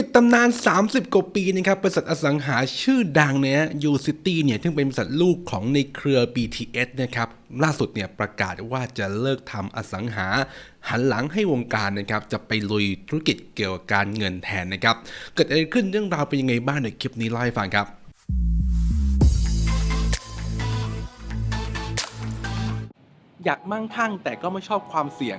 ปิดตำนาน 30 กว่าปีนะครับบริษัทอสังหาชื่อดังเนี่ยยูซิตี้เนี่ยซึ่งเป็นบริษัทลูกของในเครือ BTS นะครับล่าสุดเนี่ยประกาศว่าจะเลิกทำอสังหา หันหลังให้วงการนะครับจะไปลุยธุรกิจเกี่ยวกับการเงินแทนนะครับเกิดอะไรขึ้นเรื่องราวเป็นยังไงบ้างในคลิปนี้เล่าให้ฟังครับอยากมั่งคั่งแต่ก็ไม่ชอบความเสี่ยง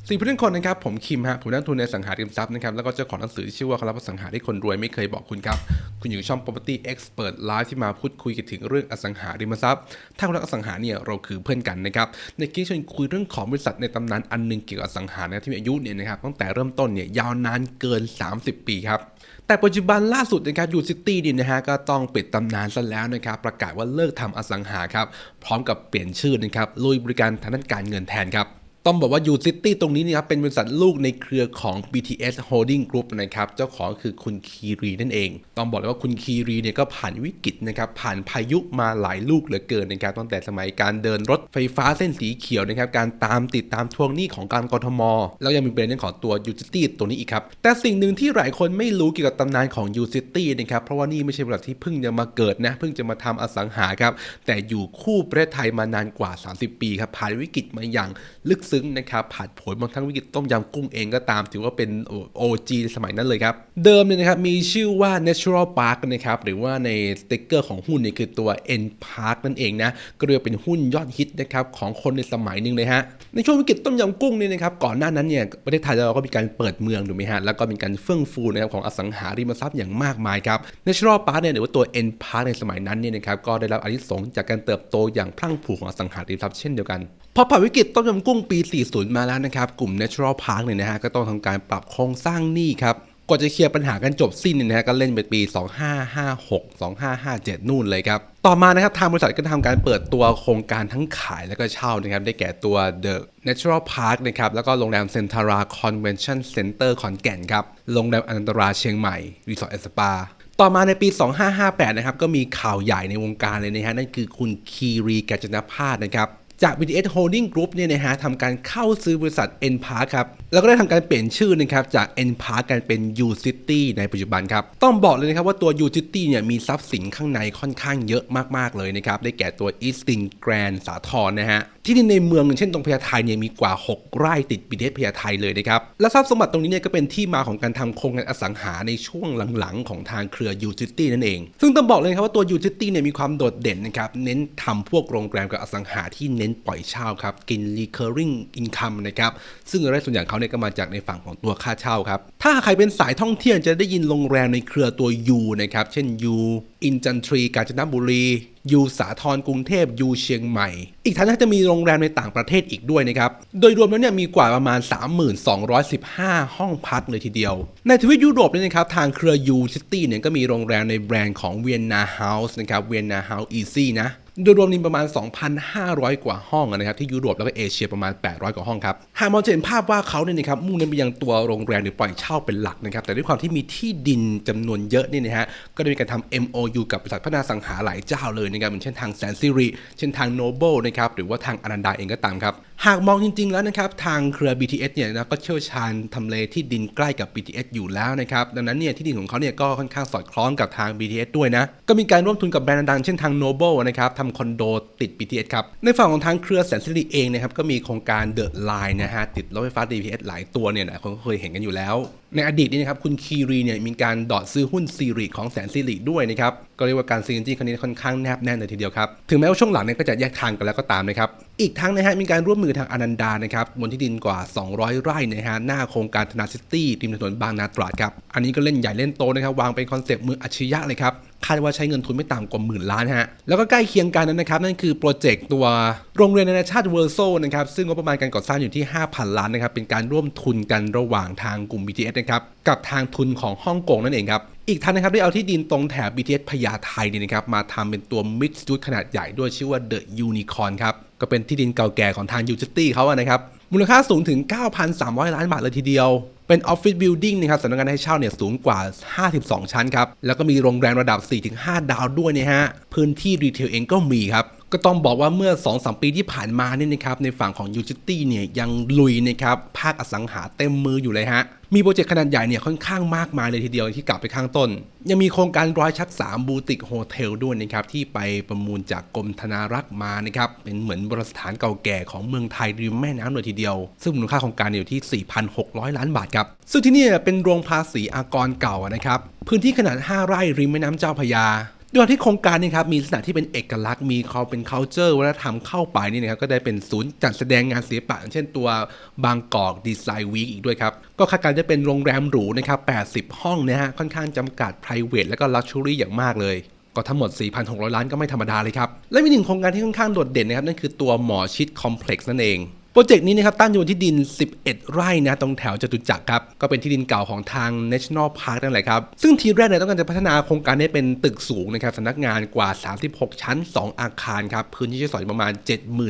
สิ่งผู้ทุกคนนะครับผมคิมฮะผมนักทุนในสังหาริมทรัพย์นะครับแล้วก็เจ้าของหนังสือที่ชื่อว่าเคล็ดลับอสังหาที่คนรวยไม่เคยบอกคุณครับ คุณอยู่ช่อง property expert live ที่มาพูดคุยกันถึงเรื่องอสังหาริมทรัพย์ ถ้าคุณรักอสังหาเนี่ยเราคือเพื่อนกันนะครับในคลิปชวนคุยเรื่องของบริษัทในตำนานอันหนึงเกี่ยวกับอสังหานะที่มีอายุเนี่ยนะครับตั้งแต่เริ่มต้นเนี่ยยาวนานเกิน 30 ปีครับแต่ปัจจุบันล่าสุดนะครับยูซิตี้เนี่ยนะฮะก็ต้องปิดตำนานซะแล้วนะครับประกาศว่าเลิกทำอสังหาครับพร้อมกับเปลี่ยนชื่อนะครับลุยบริการทางด้านการเงินแทนครับ ต้องบอกว่า U City ตรงนี้นะครับเป็นบริษัทลูกในเครือของ BTS Holding Group นะครับเจ้าของคือคุณคีรีนั่นเอง ต้องบอกเลยว่าคุณคีรีเนี่ยก็ผ่านวิกฤตนะครับผ่านพายุมาหลายลูกเหลือเกินนะครับตั้งแต่สมัยการเดินรถไฟฟ้าเส้นสีเขียวนะครับการตามติดตามทวงหนี้ของการกรทม แล้วยังมีประเด็นของตัว U City ตัวนี้อีกครับ แต่สิ่งหนึ่งที่หลายคนไม่รู้เกี่ยวกับตำนานของ U City นะครับเพราะว่านี่ไม่ใช่บริษัทที่เพิ่งจะมาเกิดนะเพิ่งจะมาทำอสังหาครับแต่อยู่คู่ประเทศไทยมานานกว่า 30 ปีครับผ่านวิกฤตมาอย่างลึกซึ้งนะครับผ่านผลบางทั้งวิกฤตต้มยำกุ้งเองก็ตาม ถือว่าเป็น OG ในสมัยนั้นเลยครับ เดิมเนี่ยนะครับมีชื่อว่า Natural Park นะครับหรือว่าในสติ๊กเกอร์ของหุ้นเนี่ยคือตัว N Park นั่นเองนะก็เรียกเป็นหุ้นยอดฮิตนะครับของคนในสมัยหนึ่งเลยฮะในช่วงวิกฤตต้มยำกุ้งเนี่ยนะครับก่อนหน้านั้นเนี่ยประเทศไทยเราก็มีการเปิดเมืองถูกไหมฮะแล้วก็มีการเฟื่องฟูนะครับของอสังหาริมทรัพย์อย่างมากมายครับ Natural Park เนี่ยหรือว่าตัว N Park ในสมัยนั้นเนี่ยนะครับก็ได้รับอานิสงส์จากการเติบโตอย่างพลั่งพรูของอสังหาริมทรัพย์เช่นเดียวกันพอผ่านวิกฤตต้มยำกุ้งปี40 มาแล้วนะครับ กลุ่ม Natural Park เนี่ยนะฮะก็ต้องทำการปรับโครงสร้างหนี้ครับกว่าจะเคลียร์ปัญหากันจบสิ้นเนี่ยนะฮะก็เล่นไปปี 2556 2557 นู่นเลยครับ ต่อมานะครับทางบริษัทก็ทำการเปิดตัวโครงการทั้งขายและก็เช่านะครับ ได้แก่ตัว The Natural Park นะครับ แล้วก็โรงแรมเซนทารา Convention Center ขอนแก่นครับ โรงแรมอนันตราเชียงใหม่ รีสอร์ทเอสปาต่อมาในปี 2558 นะครับ ก็มีข่าวใหญ่ในวงการเลยนะฮะ นั่นคือคุณคีรีกาจนพาสนะครับ จาก BTS Holding Group เนี่ยนะฮะทำการเข้าซื้อบริษัท N Park ครับ แล้วก็ได้ทำการเปลี่ยนชื่อนะครับจาก N Park กันเป็น U City ในปัจจุบันครับ ต้องบอกเลยนะครับว่าตัว U City เนี่ยมีทรัพย์สินข้างในค่อนข้างเยอะมาก ๆ เลยนะครับ ได้แก่ตัว Eastin Grand สาทรนะฮะ ที่ดินในเมืองเช่นตรงพญาไทเนี่ยมีกว่า 6 ไร่ติด BTS พญาไทเลยนะครับ และทรัพย์สมบัติตรงนี้เนี่ยก็เป็นที่มาของการทำโครงการอสังหาในช่วงหลัง ๆ ของทางเครือ U City นั่นเอง ซึ่งต้องบอกเลยครับว่าตัว U City เนี่ยมีความโดดเด่นนะครับเน้นทำพวกโรงแรมกับอสังหาที่เน้นปล่อยเช่าครับกิน recurring income นะครับซึ่งรายได้ส่วนใหญ่เขาเนี่ยก็มาจากในฝั่งของตัวค่าเช่าครับ ถ้าใครเป็นสายท่องเที่ยวจะได้ยินโรงแรมในเครือตัว U นะครับ เช่น U อินจันทรีกาญจนบุรี ยูสาทรกรุงเทพยูเชียงใหม่ อีกทั้งจะมีโรงแรมในต่างประเทศอีกด้วยนะครับ โดยรวมแล้วเนี่ยมีกว่าประมาณ 3215 ห้องพักเลยทีเดียว ในทวีปยุโรปเนี่ยนะครับ ทางเครือยูซิตี้เนี่ยก็มีโรงแรมในแบรนด์ของเวียนนาเฮาส์นะครับเวียนนาเฮาส์อีซี่นะ โดยรวมนี่ประมาณ 2,500 กว่าห้องนะครับที่ยุโรปแล้วก็เอเชียประมาณ 800 กว่าห้องครับหากมองจะเห็นภาพว่าเขาเนี่ยนะครับมุ่งเน้นไปยังตัวโรงแรมหรือปล่อยเช่าเป็นหลักนะครับแต่ด้วยความที่มีที่ดินจำนวนเยอะนี่นะฮะก็ได้มีการทำ MOU กับบริษัทพัฒนาสังหาหลายเจ้าเลยนะครับอย่างเช่นทางแสนซิริเช่นทาง Noble นะครับหรือว่าทางอนันดาเองก็ตามครับหากมองจริง ๆ แล้วนะครับทางเครือ BTS เนี่ยนะก็เชี่ยวชาญทำเลที่ดินใกล้กับ BTS อยู่แล้วนะครับดังนั้นเนี่ยที่ดินของเขาเนี่ยก็ค่อนข้างสอดคล้องกับทาง BTS ด้วยนะก็มีการร่วมทุนกับแบรนด์ดังเช่นทาง Noble นะครับทำคอนโดติด BTS ครับ ในฝั่งของทางเครือแสนสิริเองนะครับก็มีโครงการเดอะไลน์นะฮะติดรถไฟฟ้า BTS หลายตัวเนี่ยหลายคนก็เคยเห็นกันอยู่แล้ว ในอดีตนี่นะครับคุณคีรีเนี่ยมีการดอดซื้อหุ้นซีรีของแสนสิริด้วยนะครับก็เรียกว่าการซีนจี้ครั้งนี้ค่อนข้างแนบแน่นเลยทีเดียวครับถึงแม้ว่าช่วงหลังเนี่ยก็จะแยกทางกันแล้วก็ตามนะครับอีกทั้งนะฮะมีการร่วมมือทางอนันดานะครับบนที่ดินกว่า 200 ไร่นะฮะหน้าโครงการธนาซิตี้ริมถนนบางนาตราดครับอันนี้ก็เล่นใหญ่เล่นโตนะครับวางเป็นคอนเซปต์มืออัจฉริยะเลยครับคาดว่าใช้เงินทุนไม่ต่ำกว่าหมื่นล้านฮะแล้วก็ใกล้เคียงกันนั้นนะครับนั่นคือโปรเจกต์ตัวโรงเรียนนานาชาติเวอร์โซนะครับซึ่งงบประมาณการก่อสร้างอยู่ที่ 5,000 ล้านนะครับเป็นการร่วมทุนกันระหว่างทางกลุ่ม BTS นะครับกับทางทุนของฮ่องกงนั่นเองครับอีกท่านนะครับได้เอาที่ดินตรงแถบ BTS พญาไทเนี่ยนะครับมาทำเป็นตัว mixed use ขนาดใหญ่ด้วยชื่อว่า The Unicorn ครับก็เป็นที่ดินเก่าแก่ของทาง u ู i t y เขาอะนะครับมูลค่าสูงถึง 9,300 ล้านบาทเลยทีเดียว เป็นออฟฟิศบิลดิ่งนะครับสำนักงานให้เช่าเนี่ยสูงกว่า 52 ชั้นครับ แล้วก็มีโรงแรมระดับ 4-5 ดาวด้วยนะฮะ พื้นที่รีเทลเองก็มีครับ ก็ต้องบอกว่าเมื่อ2-3ปีที่ผ่านมาเนี่ยนะครับในฝั่งของ u ู i t y เนี่ยยังลุยนะครับภาคอสังหาเต็มมืออยู่เลยฮะ มีโปรเจกต์ขนาดใหญ่เนี่ยค่อนข้างมากมายเลยทีเดียวที่กลับไปข้างต้น ยังมีโครงการร้อยชัก 3 บูติกโฮเทลด้วยนะครับที่ไปประมูลจากกรมธนารักษ์มานะครับเป็นเหมือนโบราณสถานเก่าแก่ของเมืองไทยริมแม่น้ำเลยทีเดียว ซึ่งมูลค่าโครงการอยู่ที่ 4,600 ล้านบาทครับซึ่งที่นี่เป็นโรงภาษีอากรเก่านะครับพื้นที่ขนาด 5 ไร่ริมแม่น้ำเจ้าพยา ด้วยที่โครงการนี้ครับมีลักษณะที่เป็นเอกลักษณ์มีเขาเป็น culture วัฒนธรรมเข้าไปนี่นะครับก็ได้เป็นศูนย์จัดแสดงงานศิลปะ เช่นตัวบางกอกดีไซน์วีคอีกด้วยครับ ก็คาดการจะเป็นโรงแรมหรูนะครับ 80 ห้องนะฮะค่อนข้างจำกัด private และก็ luxury อย่างมากเลยก็ทั้งหมด 4,600 ล้านก็ไม่ธรรมดาเลยครับ และมีหนึ่งโครงการที่ค่อนข้างโดดเด่นนะครับ นั่นคือตัวหมอชิดคอมเพล็กซ์นั่นเอง โปรเจกต์นี้นะครับตั้งอยู่ที่ดิน 11 ไร่นะตรงแถวจตุจักรครับก็เป็นที่ดินเก่าของทาง National Park นั่นแหละครับซึ่งทีแรกเนี่ยต้องการจะพัฒนาโครงการนี้เป็นตึกสูงนะครับสำนักงานกว่า 36 ชั้น 2 อาคารครับพื้นที่ใช้สอยประมาณ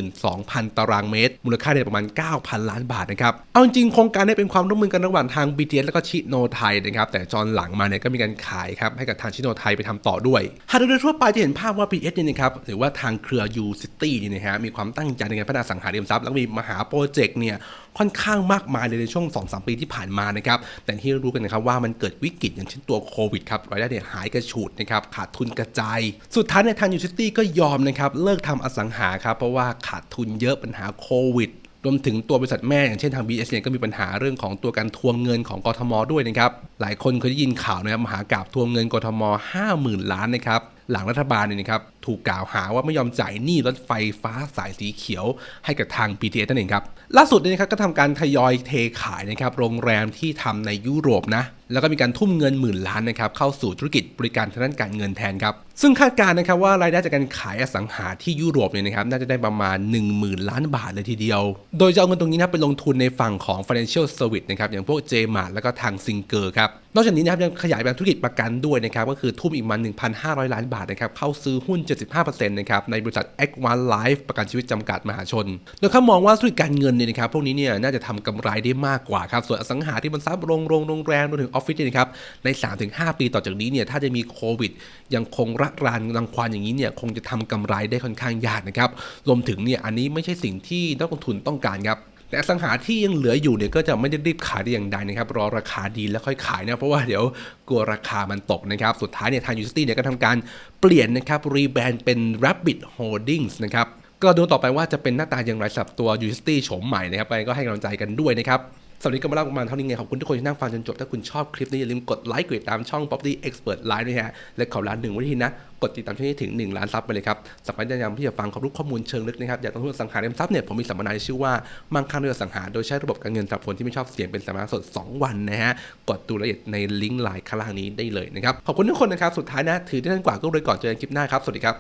72,000 ตารางเมตร มูลค่าเนี่ยประมาณ 9,000 ล้านบาทนะครับเอาจริงโครงการนี้เป็นความร่วมมือกันระหว่างทาง BTS แล้วก็ชิโนไทยนะครับแต่จอนหลังมาเนี่ยก็มีการขายครับให้กับทางชิโนไทยไปทำต่อด้วยหากโดยทั่วไปจะเห็นภาพว่า BTS เนี่ยนะครับหรือว่าทางเครือ U City เนี่ยนะฮะมีความตั้งใจในการพัฒนาสังหาริมทรัพย์แล้วก็มีมหาโปรเจกต์เนี่ยค่อนข้างมากมายเลยในช่วง 2-3 ปีที่ผ่านมานะครับ แต่ที่รู้กันนะครับว่ามันเกิดวิกฤตอย่างเช่นตัวโควิดครับรายได้เนี่ยหายกระฉูดนะครับขาดทุนกระจาย สุดท้ายในทางยูซิตี้ก็ยอมนะครับเลิกทำอสังหาครับเพราะว่าขาดทุนเยอะปัญหาโควิดรวมถึงตัวบริษัทแม่อย่างเช่นทาง BS เนี่ยก็มีปัญหาเรื่องของตัวการทวงเงินของกทมด้วยนะครับ หลายคนเคยได้ยินข่าวนะครับมหากราบทวงเงินกทม 50,000 ล้านนะครับ หลังรัฐบาลเนี่ยนะครับถูกกล่าวหาว่าไม่ยอมจ่ายหนี้รถไฟฟ้าสายสีเขียว ให้กับทาง BTS นั่นเองครับล่าสุดเนี่ยนะครับก็ทำการทยอยเทขายนะครับโรงแรมที่ทำในยุโรปนะ แล้วก็มีการทุ่มเงินหมื่นล้านนะครับเข้าสู่ธุรกิจบริการทางด้านการเงินแทนครับซึ่งคาดการณ์นะครับว่ารายได้จากการขายอสังหาที่ยุโรปเนี่ยนะครับน่าจะได้ประมาณ 10,000 ล้านบาทเลยทีเดียว โดยจะเอาเงินตรงนี้นะไปลงทุนในฝั่งของ financial service นะครับอย่างพวก JMart แล้วก็ทาง Singer ครับนอกจากนี้นะครับยังขยายไปธุรกิจประกันด้วยนะครับก็คือทุ่มอีกมา1,500 ล้านบาทนะครับเข้าซื้อหุ้น 75%นะครับในบริษัท a q u a Life ประกันชีวิตจำกัดมหาชน โดยเขามองว่าธุรกิจการเงินเนี่ยนะครับพวกนี้เนี่ยน่าจะทำกำไรได้มากกว่าครับส่วนอสังหาที่มันทรัพย์โรงโรงโรงแรมรวมถึงอฟฟิศนะครับใน 3-5 ปีต่อจากนี้เนี่ยถ้าจะมีโควิด ยังคงระรานรังควานอย่างนี้เนี่ยคงจะทำกำไรได้ค่อนข้างยากนะครับรวมถึงเนี่ยอันนี้ไม่ใช่สิ่งที่นักลงทุนต้องการครับแต่สังหาที่ยังเหลืออยู่เนี่ยก็จะไม่ได้รีบขายได้อย่างใดนะครับรอราคาดีแล้วค่อยขายนะเพราะว่าเดี๋ยวกลัวราคามันตกนะครับสุดท้ายเนี่ยทางยูสตี้เนี่ยก็ทำการเปลี่ยนนะครับรีแบรนด์เป็น Rabbit Holdings นะครับก็ดูต่อไปว่าจะเป็นหน้าตาอย่างไรสำหรับตัวยูสตี้โฉมใหม่นะครับไปก็ให้กำลังใจกันด้วยนะครับ สำหรับวันนี้ก็มาเล่าประมาณเท่านี้ไงขอบคุณทุกคนที่นั่งฟังจนจบ ถ้าคุณชอบคลิปนี้อย่าลืมกดไลค์กดติดตามช่อง Property Expert Live ด้วยฮะ และขอร้านหนึ่งวิธีนะ กดติดตามช่องนี้ถึง 1 ล้านซับไปเลยครับสำหรับแนะนำที่จะฟังความรู้ข้อมูลเชิงลึกนะครับ อยากต้องทุนสังหาริมทรัพย์เนี่ยผมมีสัมมนาที่ชื่อว่ามั่งคั่งด้วยอสังหา โดยใช้ระบบการเงินสำหรับคนที่ไม่ชอบเสี่ยงเป็นสัมมนาสด 2 วันนะฮะ กดดูรายละเอียดในลิงก์ไลน์ข้างล่างนี้ได้เลยนะครับ ขอบคุณทุกคนนะครับ สุดท้ายนะ ถือที่ท่านกว่าก็เลยก่อนเจอกันคลิปหน้าครับ สวัสดีครับ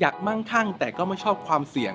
อยากมั่งคั่งแต่ก็ไม่ชอบความเสี่ยง